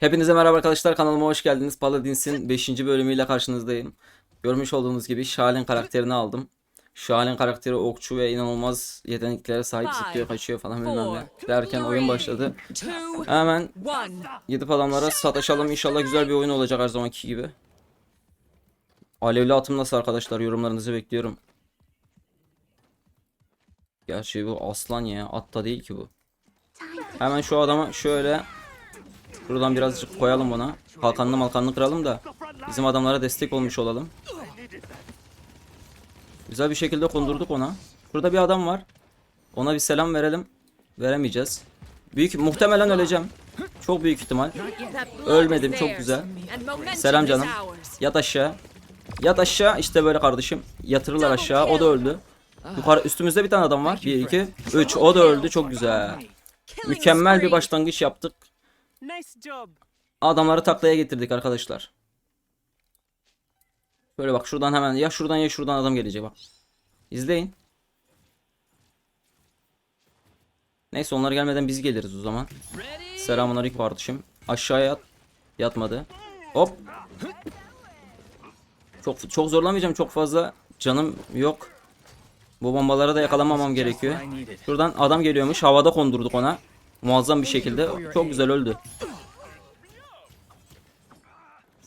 Hepinize merhaba arkadaşlar kanalıma hoş geldiniz. Paladins'in 5. bölümüyle karşınızdayım. Görmüş olduğunuz gibi Şalin karakterini aldım. Şalin karakteri okçu ve inanılmaz yeteneklere sahip zıplıyor kaçıyor falan bilmem ne. Derken oyun başladı. Hemen gidip adamlara sataşalım. İnşallah güzel bir oyun olacak her zamanki gibi. Alevli atım nasıl arkadaşlar yorumlarınızı bekliyorum. Gerçi bu aslan ya at da değil ki bu. Hemen şu adamı şöyle Buradan birazcık koyalım ona. Kalkanlı malkanlı kıralım da bizim adamlara destek olmuş olalım. Güzel bir şekilde kondurduk ona. Burada bir adam var. Ona bir selam verelim. Veremeyeceğiz. Büyük muhtemelen öleceğim. Çok büyük ihtimal. Ölmedim, çok güzel. Selam canım. Yat aşağı. Yat aşağı. İşte böyle kardeşim. Yatırırlar aşağı. O da öldü. Yukarı üstümüzde bir tane adam var. 1 2 3. O da öldü. Çok güzel. Mükemmel bir başlangıç yaptık. Adamları taklaya getirdik arkadaşlar. Böyle bak şuradan hemen ya şuradan ya şuradan adam gelecek bak. İzleyin. Neyse onlar gelmeden biz geliriz o zaman. Selamun aleyküm kardeşim. Aşağıya yat. Yatmadı. Hop. Çok çok zorlamayacağım çok fazla canım yok. Bu bombalara da yakalamamam gerekiyor. Şuradan adam geliyormuş. Havada kondurduk ona. Muazzam bir şekilde. Çok güzel öldü.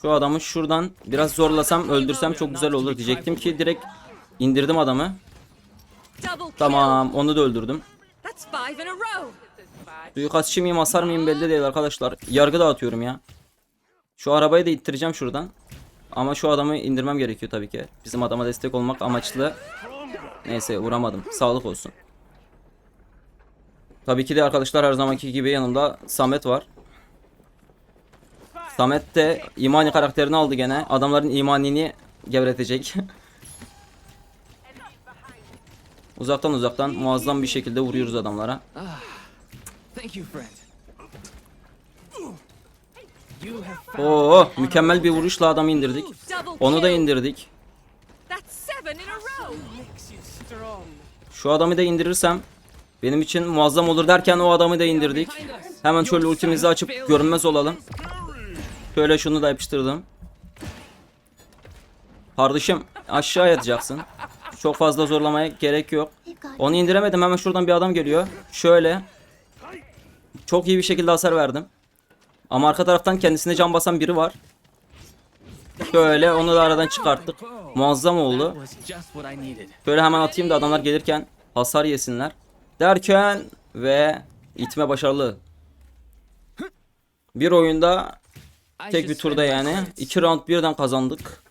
Şu adamı şuradan biraz zorlasam öldürsem çok güzel olur diyecektim ki direkt indirdim adamı. Tamam onu da öldürdüm. Suikastçı mıyım hasar mıyım belli değil arkadaşlar. Yargı dağıtıyorum ya. Şu arabayı da ittireceğim şuradan. Ama şu adamı indirmem gerekiyor tabii ki. Bizim adama destek olmak amaçlı. Neyse vuramadım. Sağlık olsun. Tabii ki de arkadaşlar her zamanki gibi yanımda Samet var. Samet de imani karakterini aldı gene. Adamların imanini gevretecek. uzaktan uzaktan muazzam bir şekilde vuruyoruz adamlara. Oo mükemmel bir vuruşla adamı indirdik. Onu da indirdik. Şu adamı da indirirsem benim için muazzam olur derken o adamı da indirdik. Hemen şöyle ultimizi açıp görünmez olalım. Şöyle şunu da yapıştırdım. Kardeşim aşağı yatacaksın. Çok fazla zorlamaya gerek yok. Onu indiremedim hemen şuradan bir adam geliyor. Şöyle. Çok iyi bir şekilde hasar verdim. Ama arka taraftan kendisine can basan biri var. Şöyle onu da aradan çıkarttık. Muazzam oldu. Şöyle hemen atayım da adamlar gelirken hasar yesinler. Derken ve itme başarılı. Bir oyunda tek bir turda yani. iki round birden kazandık.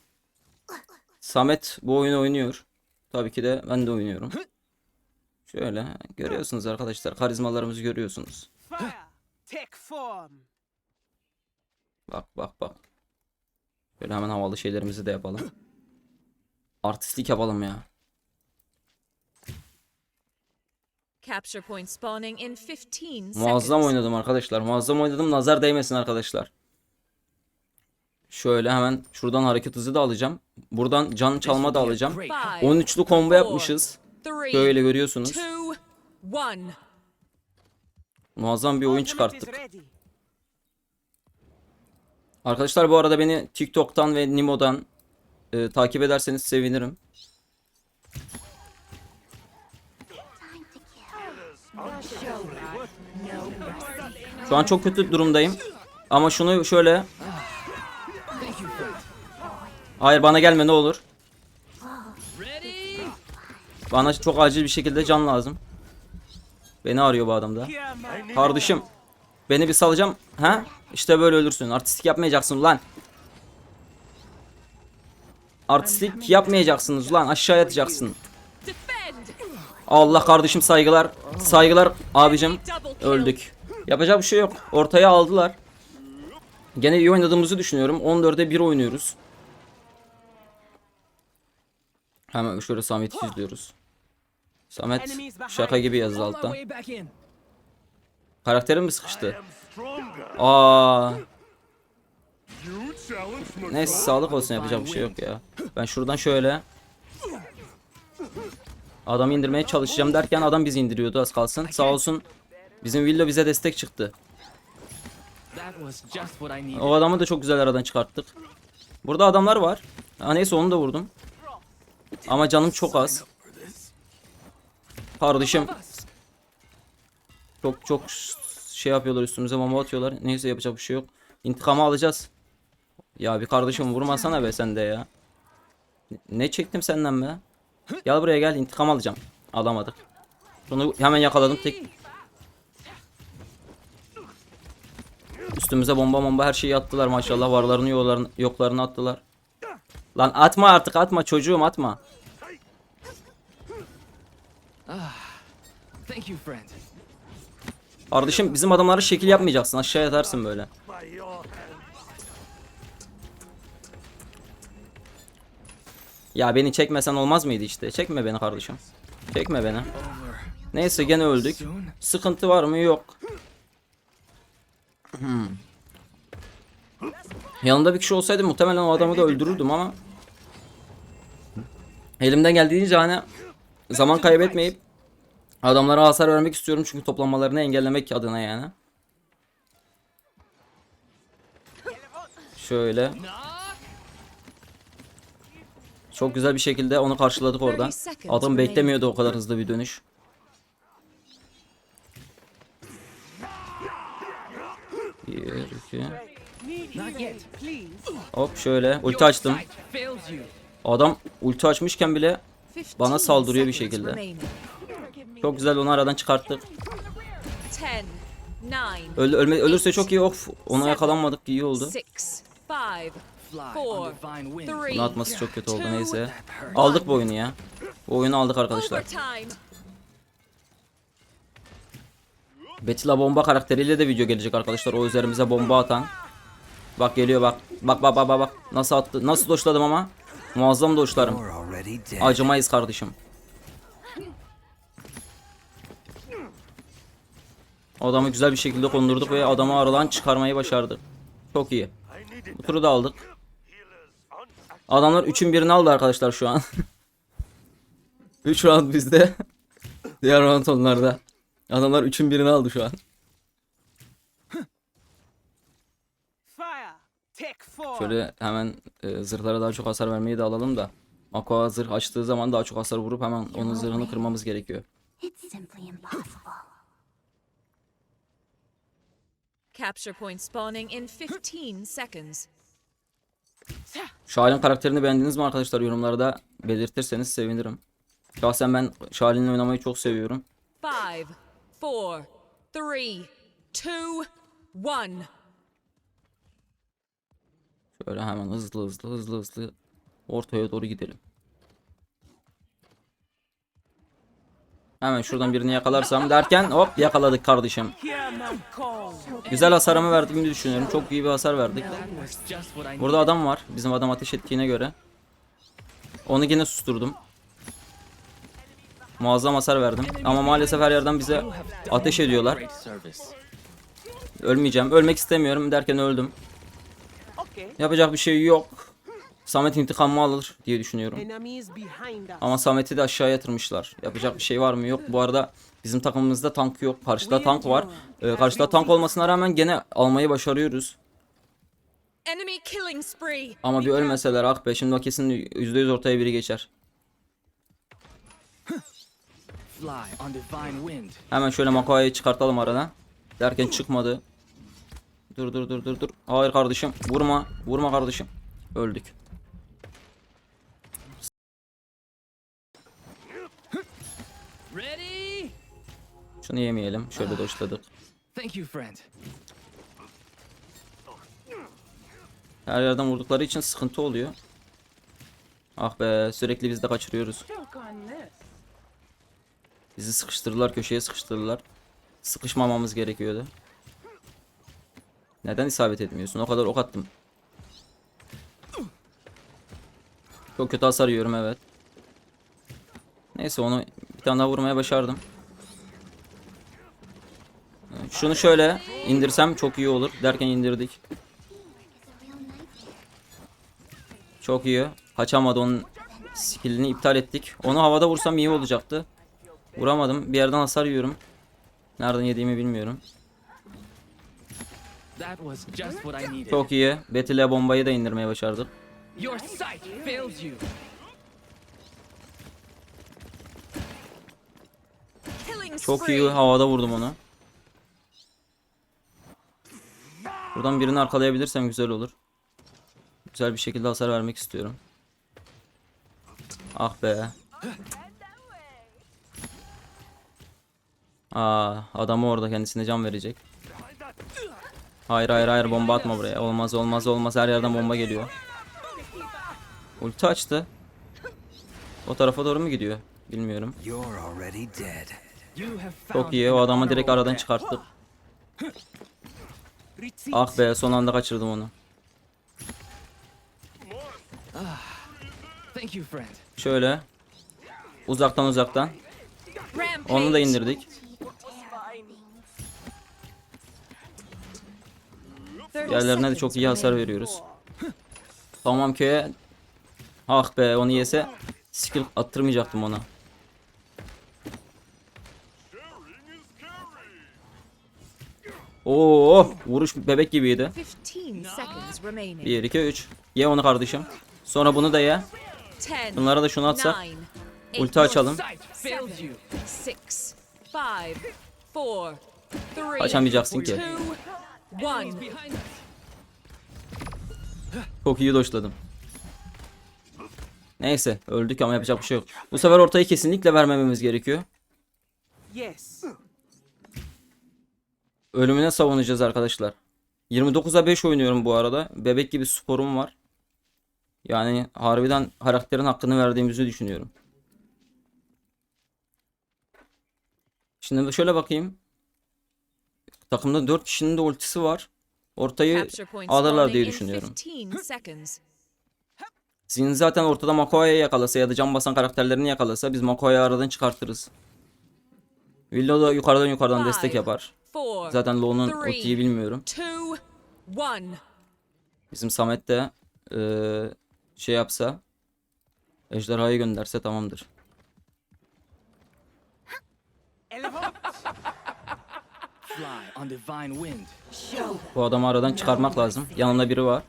Samet bu oyunu oynuyor. Tabii ki de ben de oynuyorum. Şöyle görüyorsunuz arkadaşlar. Karizmalarımızı görüyorsunuz. Bak bak bak. Şöyle hemen havalı şeylerimizi de yapalım. Artistlik yapalım ya. Capture point spawning in 15 seconds. Muazzam oynadım arkadaşlar. Muazzam oynadım. Nazar değmesin arkadaşlar. Şöyle hemen şuradan hareket hızı da alacağım. Buradan can çalma da alacağım. Great. Five, 13'lü combo yapmışız. Şöyle görüyorsunuz. Muazzam bir oyun çıkarttık. Arkadaşlar bu arada beni TikTok'tan ve Nimo'dan e, takip ederseniz sevinirim. Şu an çok kötü durumdayım. Ama şunu şöyle... Hayır bana gelme ne olur. Bana çok acil bir şekilde can lazım. Beni arıyor bu adam da. Kardeşim beni bir salacağım. Ha? İşte böyle ölürsün. Artistik yapmayacaksın lan. Artistlik yapmayacaksınız lan. Aşağı yatacaksın. Allah kardeşim saygılar. Saygılar abicim. Öldük. Yapacak bir şey yok. Ortaya aldılar. Gene iyi oynadığımızı düşünüyorum. 14'e 1 oynuyoruz. Hemen şöyle Samet'i izliyoruz. Samet şaka gibi yazdı alttan. Karakterim mi sıkıştı? Aa. Neyse sağlık olsun yapacak bir şey yok ya. Ben şuradan şöyle Adamı indirmeye çalışacağım derken adam bizi indiriyordu az kalsın. Sağ olsun bizim Villo bize destek çıktı. O adamı da çok güzel aradan çıkarttık. Burada adamlar var. Ha, neyse onu da vurdum. Ama canım çok az. Kardeşim çok çok şey yapıyorlar üstümüze bomba atıyorlar. Neyse yapacak bir şey yok. İntikamı alacağız. Ya bir kardeşim vurmasana be sen de ya. Ne çektim senden be? Gel buraya gel intikam alacağım. Alamadık. Bunu hemen yakaladım tek. Üstümüze bomba bomba her şeyi attılar maşallah. Varlarını yoklarını, yoklarını attılar. Lan atma artık atma çocuğum atma. Kardeşim bizim adamlara şekil yapmayacaksın. Aşağıya atarsın böyle. Ya beni çekmesen olmaz mıydı işte? Çekme beni kardeşim. Çekme beni. Neyse gene öldük. Sıkıntı var mı? Yok. Hmm. Yanında bir kişi olsaydı muhtemelen o adamı da öldürürdüm ama elimden geldiğince hani zaman kaybetmeyip adamlara hasar vermek istiyorum çünkü toplanmalarını engellemek adına yani. Şöyle. Çok güzel bir şekilde onu karşıladık orada. Adam beklemiyordu o kadar hızlı bir dönüş. Bir, iki. Hop şöyle ulti açtım. Adam ulti açmışken bile Bana 15 saldırıyor bir şekilde. çok güzel onu aradan çıkarttık. 10, 9, Öl ölme ölürse çok iyi. Of ona yakalanmadık iyi oldu. 6, 5, Fly Four, on divine wind. three, Bunu atması çok kötü oldu neyse. Aldık bu oyunu ya. Bu oyunu aldık arkadaşlar. overtime. Betila bomba karakteriyle de video gelecek arkadaşlar. O üzerimize bomba atan. Bak geliyor bak. Bak bak bak bak bak. Nasıl attı? Nasıl doşladım ama? Muazzam doşlarım. Acımayız kardeşim. Adamı güzel bir şekilde kondurduk ve adamı aradan çıkarmayı başardık. Çok iyi. Bu turu da aldık. Adamlar 3'ün birini aldı arkadaşlar şu an. 3 round bizde. Diğer round onlarda. Adamlar 3'ün birini aldı şu an. Fire. Take form. Şöyle hemen e, zırhlara daha çok hasar vermeyi de alalım da. Aqua zırh açtığı zaman daha çok hasar vurup hemen onun zırhını kırmamız gerekiyor. Capture point spawning in 15 seconds. Şahin karakterini beğendiniz mi arkadaşlar? Yorumlarda belirtirseniz sevinirim. Şahsen ben Şahin'le oynamayı çok seviyorum. 5, 4, 3, 2, 1. Şöyle hemen hızlı hızlı hızlı hızlı ortaya doğru gidelim. Hemen şuradan birini yakalarsam derken hop yakaladık kardeşim. Güzel hasarımı verdiğimi düşünüyorum. Çok iyi bir hasar verdik. Burada adam var. Bizim adam ateş ettiğine göre. Onu yine susturdum. Muazzam hasar verdim. Ama maalesef her yerden bize ateş ediyorlar. Ölmeyeceğim. Ölmek istemiyorum derken öldüm. Yapacak bir şey yok. Samet intikamımı alır diye düşünüyorum. Ama Samet'i de aşağı yatırmışlar. Yapacak bir şey var mı? Yok. Bu arada bizim takımımızda tank yok. Karşıda tank var. Ee, karşıda tank olmasına rağmen gene almayı başarıyoruz. Ama bir ölmeseler ah be şimdi o kesin %100 ortaya biri geçer. Hemen şöyle Makoa'yı çıkartalım aradan. Derken çıkmadı. Dur dur dur dur dur. Hayır kardeşim. Vurma. Vurma kardeşim. Öldük. Şunu yemeyelim. Şöyle doşladık. Thank you, friend. Her yerden vurdukları için sıkıntı oluyor. Ah be sürekli biz de kaçırıyoruz. Bizi sıkıştırdılar köşeye sıkıştırdılar. Sıkışmamamız gerekiyordu. Neden isabet etmiyorsun? O kadar ok attım. Çok kötü hasar yiyorum evet. Neyse onu bir tane daha vurmaya başardım. Şunu şöyle indirsem çok iyi olur. Derken indirdik. Çok iyi. Kaçamadı onun skillini iptal ettik. Onu havada vursam iyi olacaktı. Vuramadım. Bir yerden hasar yiyorum. Nereden yediğimi bilmiyorum. Çok iyi. Betty'le bombayı da indirmeye başardık. Çok iyi havada vurdum onu. Buradan birini arkalayabilirsem güzel olur. Güzel bir şekilde hasar vermek istiyorum. Ah be. Aa, adamı orada kendisine can verecek. Hayır hayır hayır bomba atma buraya. Olmaz olmaz olmaz her yerden bomba geliyor. Ulti açtı. O tarafa doğru mu gidiyor? Bilmiyorum. Çok iyi o adamı direkt aradan çıkarttık. Ah be son anda kaçırdım onu. Şöyle. Uzaktan uzaktan. Onu da indirdik. 30 Yerlerine de çok iyi hasar veriyoruz. Tamam köye. Ah be onu yese skill attırmayacaktım ona. Oo, vuruş bebek gibiydi. 15 seconds remaining. 1 2 3. Ye onu kardeşim. Sonra bunu da ye. 10. Bunlara da şunu atsak. 9, Ulti açalım. Sight fails you. 6, 5, 4, 3, Açamayacaksın ki. 2, 1. Behind us. Çok iyi doşladım. Neyse öldük ama yapacak bir şey yok. Bu sefer ortayı kesinlikle vermememiz gerekiyor. Ölümüne savunacağız arkadaşlar. 29'a 5 oynuyorum bu arada. Bebek gibi sporum var. Yani harbiden karakterin hakkını verdiğimizi düşünüyorum. Şimdi şöyle bakayım. Takımda 4 kişinin de ultisi var. Ortayı alırlar diye düşünüyorum. 15 seconds. Zin zaten ortada Makoya'yı yakalasa ya da can basan karakterlerini yakalasa biz Makoya'yı aradan çıkartırız. Willow da yukarıdan yukarıdan destek yapar. 4, Zaten Low'nun ultiyi bilmiyorum. 2, 1. Bizim Samet de eee, şey yapsa Ejderhayı gönderse tamamdır. Bu adamı aradan çıkarmak lazım. Yanımda biri var.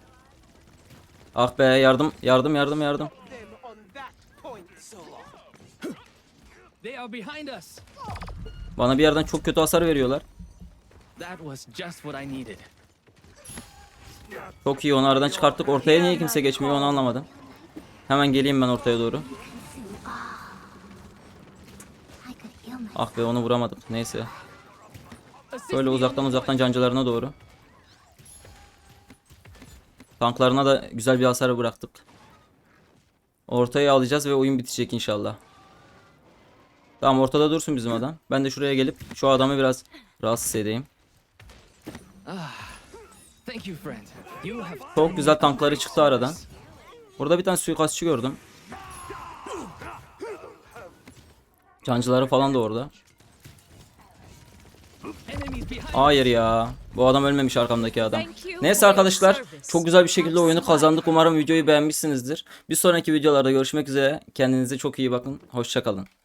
Ah be yardım yardım yardım yardım. Bana bir yerden çok kötü hasar veriyorlar. Çok iyi onu aradan çıkarttık. Ortaya niye kimse geçmiyor onu anlamadım. Hemen geleyim ben ortaya doğru. Ah be onu vuramadık. Neyse. Böyle uzaktan uzaktan cancılarına doğru. Tanklarına da güzel bir hasar bıraktık. Ortaya alacağız ve oyun bitecek inşallah. Tamam ortada dursun bizim adam. Ben de şuraya gelip şu adamı biraz rahatsız edeyim. Thank you, friend. You have Çok güzel tankları çıktı aradan. Burada bir tane suikastçı gördüm. Cancıları falan da orada. Hayır ya. Bu adam ölmemiş arkamdaki adam. Neyse arkadaşlar çok güzel bir şekilde oyunu kazandık. Umarım videoyu beğenmişsinizdir. Bir sonraki videolarda görüşmek üzere. Kendinize çok iyi bakın. Hoşçakalın.